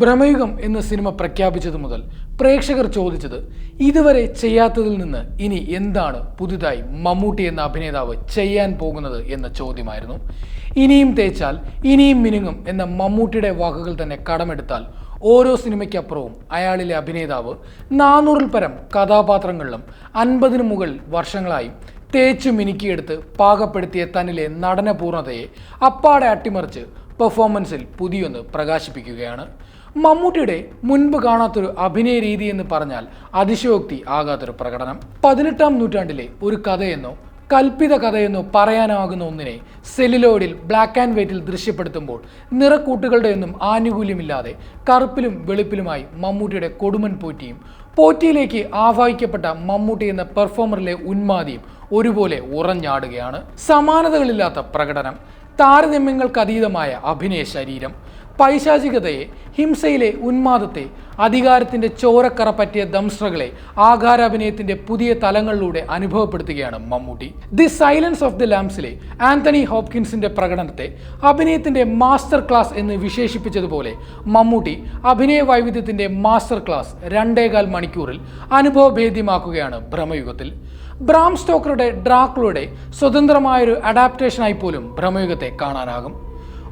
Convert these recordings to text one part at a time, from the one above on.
ഭ്രമയുഗം എന്ന സിനിമ പ്രഖ്യാപിച്ചതു മുതൽ പ്രേക്ഷകർ ചോദിച്ചത് ഇതുവരെ ചെയ്യാത്തതിൽ നിന്ന് ഇനി എന്താണ് പുതുതായി മമ്മൂട്ടി എന്ന അഭിനേതാവ് ചെയ്യാൻ പോകുന്നത് എന്ന ചോദ്യമായിരുന്നു. ഇനിയും തേച്ചാൽ ഇനിയും മിനുങ്ങും എന്ന മമ്മൂട്ടിയുടെ വാക്കുകൾ തന്നെ കടമെടുത്താൽ ഓരോ സിനിമയ്ക്കപ്പുറവും അയാളിലെ അഭിനേതാവ് നാനൂറിൽ പരം കഥാപാത്രങ്ങളിലും അൻപതിനു മുകളിൽ വർഷങ്ങളായി തേച്ചു മിനുക്കിയെടുത്ത് പാകപ്പെടുത്തിയ തന്നിലെ നടന പൂർണതയെ അപ്പാടെ അട്ടിമറിച്ച് പെർഫോമൻസിൽ പുതിയൊന്ന് പ്രകാശിപ്പിക്കുകയാണ്. മമ്മൂട്ടിയുടെ മുൻപ് കാണാത്തൊരു അഭിനയ രീതി എന്ന് പറഞ്ഞാൽ അതിശയോക്തി ആകാത്തൊരു പ്രകടനം. പതിനെട്ടാം നൂറ്റാണ്ടിലെ ഒരു കഥയെന്നോ കൽപ്പിത കഥയെന്നോ പറയാനാകുന്ന ഒന്നിനെ സെല്ലിലോയിഡിൽ ബ്ലാക്ക് ആൻഡ് വൈറ്റിൽ ദൃശ്യപ്പെടുത്തുമ്പോൾ നിറക്കൂട്ടുകളുടെ ഒന്നും ആനുകൂല്യമില്ലാതെ കറുപ്പിലും വെളുപ്പിലുമായി മമ്മൂട്ടിയുടെ കൊടുമൻ പോറ്റിയും പോറ്റിയിലേക്ക് ആവാഹിക്കപ്പെട്ട മമ്മൂട്ടി എന്ന പെർഫോമറിലെ ഉന്മാദിയും ഒരുപോലെ ഉറഞ്ഞാടുകയാണ്. സമാനതകളില്ലാത്ത പ്രകടനം. താരതമ്യങ്ങൾക്കതീതമായ അഭിനയ ശരീരം. പൈശാചികതയെ ഹിംസയിലെ ഉന്മാദത്തെ അധികാരത്തിന്റെ ചോരക്കറ പറ്റിയ ദംശ്രകളെ ആകാരാഭിനയത്തിന്റെ പുതിയ തലങ്ങളിലൂടെ അനുഭവപ്പെടുത്തുകയാണ് Mammootty. The silence of the ലാംസിലെ Anthony ഹോപ്കിൻസിന്റെ പ്രകടനത്തെ അഭിനയത്തിന്റെ മാസ്റ്റർ ക്ലാസ് എന്ന് വിശേഷിപ്പിച്ചതുപോലെ മമ്മൂട്ടി അഭിനയ വൈവിധ്യത്തിന്റെ മാസ്റ്റർ ക്ലാസ് രണ്ടേകാൽ മണിക്കൂറിൽ അനുഭവഭേദ്യമാക്കുകയാണ് ഭ്രമയുഗത്തിൽ ബ്രാം സ്റ്റോക്കറുടെ ഡ്രാക്കുളുടെ സ്വതന്ത്രമായൊരു അഡാപ്റ്റേഷനായി പോലും ഭ്രമയുഗത്തെ കാണാനാകും.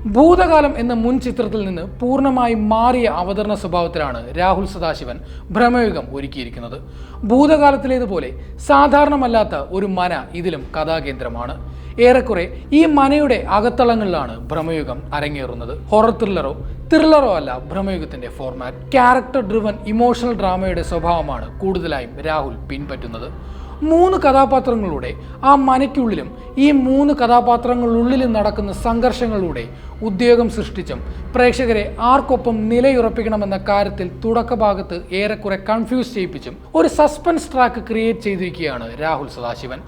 ഭൂതകാലം എന്ന മുൻ ചിത്രത്തിൽ നിന്ന് പൂർണമായി മാറിയ അവതരണ സ്വഭാവത്തിലാണ് രാഹുൽ സദാശിവൻ ഭ്രമയുഗം ഒരുക്കിയിരിക്കുന്നത്. ഭൂതകാലത്തിലേതുപോലെ സാധാരണമല്ലാത്ത ഒരു മന ഇതിലും കഥാകേന്ദ്രമാണ്. ഏറെക്കുറെ ഈ മനയുടെ അകത്തളങ്ങളിലാണ് ഭ്രമയുഗം അരങ്ങേറുന്നത്. ഹൊറർ ത്രില്ലറോ ത്രില്ലറോ അല്ല ഭ്രമയുഗത്തിന്റെ ഫോർമാറ്റ് ക്യാരക്ടർ ഡ്രിവൻ ഇമോഷണൽ ഡ്രാമയുടെ സ്വഭാവമാണ് കൂടുതലായും രാഹുൽ പിൻപറ്റുന്നത്. മൂന്ന് കഥാപാത്രങ്ങളുടെ ആ മനയ്ക്കുള്ളിലും ഈ മൂന്ന് കഥാപാത്രങ്ങളുള്ളിലും നടക്കുന്ന സംഘർഷങ്ങളിലൂടെ ഉദ്യോഗം സൃഷ്ടിച്ചും പ്രേക്ഷകരെ ആർക്കൊപ്പം നിലയുറപ്പിക്കണമെന്ന കാര്യത്തിൽ തുടക്കഭാഗത്ത് ഏറെക്കുറെ കൺഫ്യൂസ് ചെയ്യിപ്പിച്ചും ഒരു സസ്പെൻസ് ട്രാക്ക് ക്രിയേറ്റ് ചെയ്തിരിക്കുകയാണ് രാഹുൽ സദാശിവൻ.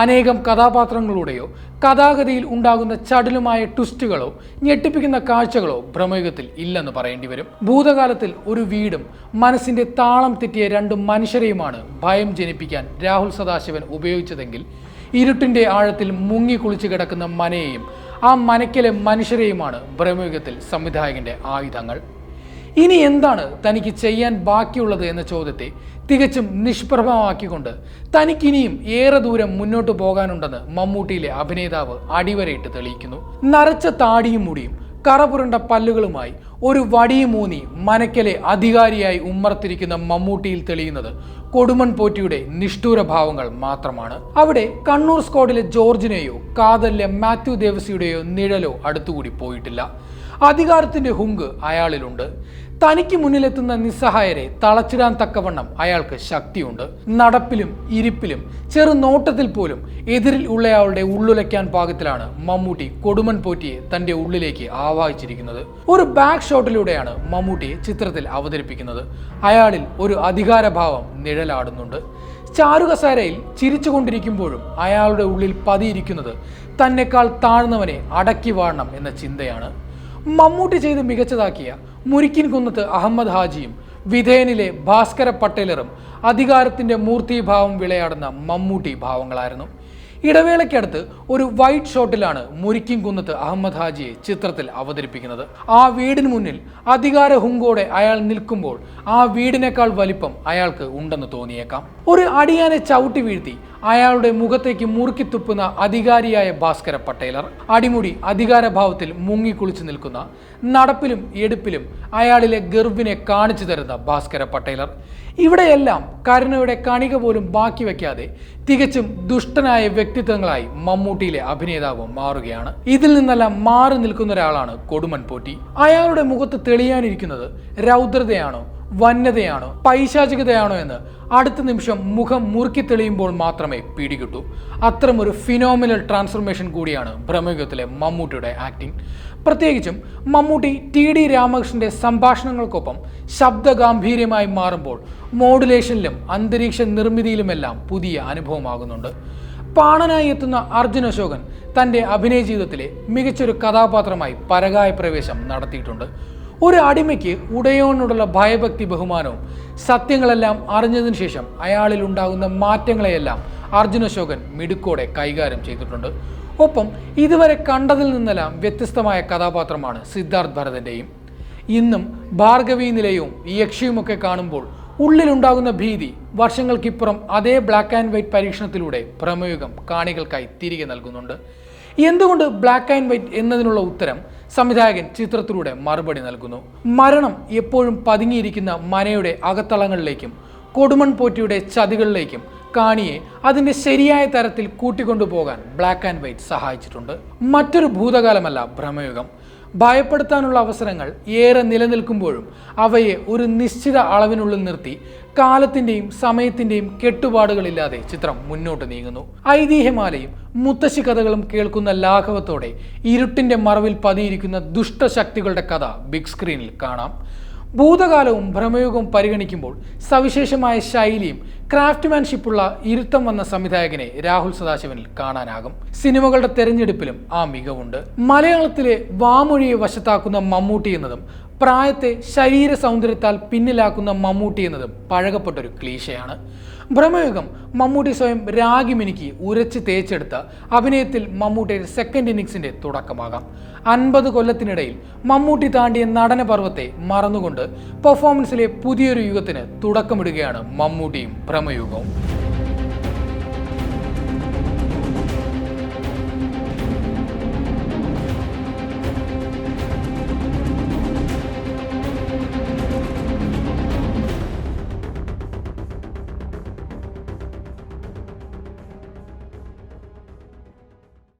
അനേകം കഥാപാത്രങ്ങളുടെയോ കഥാഗതിയിൽ ഉണ്ടാകുന്ന ചടലുമായ ട്വിസ്റ്റുകളോ ഞെട്ടിപ്പിക്കുന്ന കാഴ്ചകളോ ഭ്രമയുഗത്തിൽ ഇല്ലെന്ന് പറയേണ്ടി വരും. ഭൂതകാലത്തിൽ ഒരു വീടും മനസ്സിന്റെ താളം തെറ്റിയ രണ്ട് മനുഷ്യരെയുമാണ് ഭയം ജനിപ്പിക്കാൻ രാഹുൽ സദാശിവൻ ഉപയോഗിച്ചതെങ്കിൽ ഇരുട്ടിന്റെ ആഴത്തിൽ മുങ്ങി കുളിച്ചു കിടക്കുന്ന മനയെയും ആ മനയ്ക്കലെ മനുഷ്യരെയുമാണ് ഭ്രമയുഗത്തിൽ സംവിധായകന്റെ ആയുധങ്ങൾ. ഇനി എന്താണ് തനിക്ക് ചെയ്യാൻ ബാക്കിയുള്ളത് എന്ന ചോദ്യത്തെ തികച്ചും നിഷ്പ്രഭമാക്കിക്കൊണ്ട് തനിക്കിനിയും ഏറെ ദൂരം മുന്നോട്ട് പോകാനുണ്ടെന്ന് മമ്മൂട്ടിയിലെ അഭിനേതാവ് അടിവരയിട്ട് തെളിയിക്കുന്നു. നരച്ച താടിയും മുടിയും കറപുരണ്ട പല്ലുകളുമായി ഒരു വടിയുമൂന്നി മനക്കലെ അധികാരിയായി ഉമ്മർത്തിരിക്കുന്ന മമ്മൂട്ടിയിൽ തെളിയുന്നത് കൊടുമൺ പോറ്റിയുടെ നിഷ്ഠൂര ഭാവങ്ങൾ മാത്രമാണ്. അവിടെ കണ്ണൂർ സ്ക്വാഡിലെ ജോർജിനെയോ കാതലിലെ മാത്യു ദേവസിയുടെയോ നിഴലോ അടുത്തുകൂടി പോയിട്ടില്ല. അധികാരത്തിന്റെ ഹുങ്ക് അയാളിലുണ്ട്. തനിക്ക് മുന്നിലെത്തുന്ന നിസ്സഹായരെ തളച്ചിടാൻ തക്കവണ്ണം അയാൾക്ക് ശക്തിയുണ്ട്. നടപ്പിലും ഇരിപ്പിലും ചെറു നോട്ടത്തിൽ പോലും എതിരിൽ ഉള്ളയാളുടെ ഉള്ളുലയ്ക്കാൻ പാകത്തിലാണ് മമ്മൂട്ടി കൊടുമൻ പോറ്റിയെ തന്റെ ഉള്ളിലേക്ക് ആവാഹിച്ചിരിക്കുന്നത്. ഒരു ബാക്ക് ഷോട്ടിലൂടെയാണ് മമ്മൂട്ടിയെ ചിത്രത്തിൽ അവതരിപ്പിക്കുന്നത്. അയാളിൽ ഒരു അധികാരഭാവം നിഴലാടുന്നുണ്ട്. ചാരുകസാരയിൽ ചിരിച്ചുകൊണ്ടിരിക്കുമ്പോഴും അയാളുടെ ഉള്ളിൽ പതിയിരിക്കുന്നത് തന്നെക്കാൾ താഴ്ന്നവനെ അടക്കി വാഴണം എന്ന ചിന്തയാണ്. മമ്മൂട്ടി ചെയ്ത് മികച്ചതാക്കിയ മുരിക്കിൻ കുന്നത്ത് അഹമ്മദ് ഹാജിയും വിധേയനിലെ ഭാസ്കര പട്ടേലറും അധികാരത്തിന്റെ മൂർത്തിഭാവം വിളയാടുന്ന മമ്മൂട്ടി ഭാവങ്ങളായിരുന്നു. ഇടവേളയ്ക്കടുത്ത് ഒരു വൈറ്റ് ഷോട്ടിലാണ് മുരിക്കിൻ കുന്നത്ത് അഹമ്മദ് ഹാജിയെ ചിത്രത്തിൽ അവതരിപ്പിക്കുന്നത്. ആ വീടിന് മുന്നിൽ അധികാര ഹുങ്കോടെ അയാൾ നിൽക്കുമ്പോൾ ആ വീടിനേക്കാൾ വലിപ്പം അയാൾക്ക് ഉണ്ടെന്ന് തോന്നിയേക്കാം. ഒരു അടിയാനെ ചവിട്ടി വീഴ്ത്തി അയാളുടെ മുഖത്തേക്ക് മുറുക്കി തുപ്പുന്ന അധികാരിയായ ഭാസ്കര പട്ടേലർ. അടിമുടി അധികാരഭാവത്തിൽ മുങ്ങിക്കുളിച്ചു നിൽക്കുന്ന നടപ്പിലും എടുപ്പിലും അയാളിലെ ഗർവിനെ കാണിച്ചു തരുന്ന ഭാസ്കര പട്ടേലർ. ഇവിടെയെല്ലാം കരുണയുടെ കണിക പോലും ബാക്കി വയ്ക്കാതെ തികച്ചും ദുഷ്ടനായ വ്യക്തിത്വങ്ങളായി മമ്മൂട്ടിയിലെ അഭിനേതാവ് മാറുകയാണ്. ഇതിൽ നിന്നെല്ലാം മാറി നിൽക്കുന്ന ഒരാളാണ് കൊടുമൻ പോറ്റി. അയാളുടെ മുഖത്ത് തെളിയാനിരിക്കുന്നത് രൗദ്രതയാണോ വന്യതയാണോ? പൈശാചികതയാണോ എന്ന് അടുത്ത നിമിഷം മുഖം മുറുക്കി തെളിയുമ്പോൾ മാത്രമേ പിടികിട്ടൂ. അത്തരമൊരു ഫിനോമിനൽ ട്രാൻസ്ഫർമേഷൻ കൂടിയാണ് ബ്രഹ്മയുഗത്തിലെ മമ്മൂട്ടിയുടെ ആക്ടിംഗ് പ്രത്യേകിച്ചും മമ്മൂട്ടി ടി ഡി രാമകൃഷ്ണന്റെ സംഭാഷണങ്ങൾക്കൊപ്പം ശബ്ദഗാംഭീര്യമായി മാറുമ്പോൾ മോഡുലേഷനിലും അന്തരീക്ഷ നിർമ്മിതിയിലുമെല്ലാം പുതിയ അനുഭവമാകുന്നുണ്ട്. പാണനായി എത്തുന്ന അർജുൻ അശോകൻ തന്റെ അഭിനയ ജീവിതത്തിലെ മികച്ചൊരു കഥാപാത്രമായി പരകായ പ്രവേശം നടത്തിയിട്ടുണ്ട്. ഒരു അടിമയ്ക്ക് ഉടയോനോടുള്ള ഭയഭക്തി ബഹുമാനവും സത്യങ്ങളെല്ലാം അറിഞ്ഞതിന് ശേഷം അയാളിൽ ഉണ്ടാകുന്ന മാറ്റങ്ങളെയെല്ലാം അർജുന അശോകൻ മിടുക്കോടെ കൈകാര്യം ചെയ്തിട്ടുണ്ട്. ഒപ്പം ഇതുവരെ കണ്ടതിൽ നിന്നെല്ലാം വ്യത്യസ്തമായ കഥാപാത്രമാണ് സിദ്ധാർത്ഥ് ഭരതന്റെയും ഇന്നും ഭാർഗവി നിലയവും യക്ഷിയുമൊക്കെ കാണുമ്പോൾ ഉള്ളിലുണ്ടാകുന്ന ഭീതി വർഷങ്ങൾക്കിപ്പുറം അതേ ബ്ലാക്ക് ആൻഡ് വൈറ്റ് പരീക്ഷണത്തിലൂടെ പ്രമേയുഗം കാണികൾക്കായി തിരികെ നൽകുന്നുണ്ട്. എന്തുകൊണ്ട് ബ്ലാക്ക് ആൻഡ് വൈറ്റ് എന്നതിനുള്ള ഉത്തരം സംവിധായകൻ ചിത്രത്തിലൂടെ മറുപടി നൽകുന്നു. മരണം എപ്പോഴും പതുങ്ങിയിരിക്കുന്ന മനയുടെ അകത്തളങ്ങളിലേക്കും കൊടുമൺ പോറ്റിയുടെ ചതികളിലേക്കും കാണിയെ അതിന്റെ ശരിയായ തരത്തിൽ കൂട്ടിക്കൊണ്ടുപോകാൻ ബ്ലാക്ക് ആൻഡ് വൈറ്റ് സഹായിച്ചിട്ടുണ്ട്. മറ്റൊരു ഭൂതകാലമല്ല ഭ്രമയുഗം. ഭയപ്പെടുത്താനുള്ള അവസരങ്ങൾ ഏറെ നിലനിൽക്കുമ്പോഴും അവയെ ഒരു നിശ്ചിത അളവിനുള്ളിൽ നിർത്തി കാലത്തിന്റെയും സമയത്തിന്റെയും കെട്ടുപാടുകളില്ലാതെ ചിത്രം മുന്നോട്ട് നീങ്ങുന്നു. ഐതിഹ്യമാലയും മുത്തശ്ശി കഥകളും കേൾക്കുന്ന ലാഘവത്തോടെ ഇരുട്ടിന്റെ മറവിൽ പതിയിരിക്കുന്ന ദുഷ്ടശക്തികളുടെ കഥ ബിഗ് സ്ക്രീനിൽ കാണാം. ഭൂതകാലവും ഭ്രമയുഗവും പരിഗണിക്കുമ്പോൾ സവിശേഷമായ ശൈലിയും ക്രാഫ്റ്റ്മാൻഷിപ്പുള്ള ഇരുത്തം വന്ന സംവിധായകനെ രാഹുൽ സദാശിവനിൽ കാണാനാകും. സിനിമകളുടെ തെരഞ്ഞെടുപ്പിലും ആ മികവുണ്ട്. മലയാളത്തിലെ വാമൊഴിയെ വശത്താക്കുന്ന മമ്മൂട്ടി എന്നതും പ്രായത്തെ ശരീര സൗന്ദര്യത്താൽ പിന്നിലാക്കുന്ന മമ്മൂട്ടി എന്നതും പഴകപ്പെട്ടൊരു ക്ലീശയാണ്. ഭ്രമയുഗം മമ്മൂട്ടി സ്വയം രാഗിമിനിക്ക് ഉരച്ച് തേച്ചെടുത്ത അഭിനയത്തിൽ മമ്മൂട്ടിയുടെ സെക്കൻഡ് ഇന്നിങ്സിന്റെ തുടക്കമാകാം. അൻപത് കൊല്ലത്തിനിടയിൽ മമ്മൂട്ടി താണ്ടിയ നടന പർവത്തെ മറന്നുകൊണ്ട് പെർഫോമൻസിലെ പുതിയൊരു യുഗത്തിന് തുടക്കമിടുകയാണ് മമ്മൂട്ടിയും ഭ്രമയുഗവും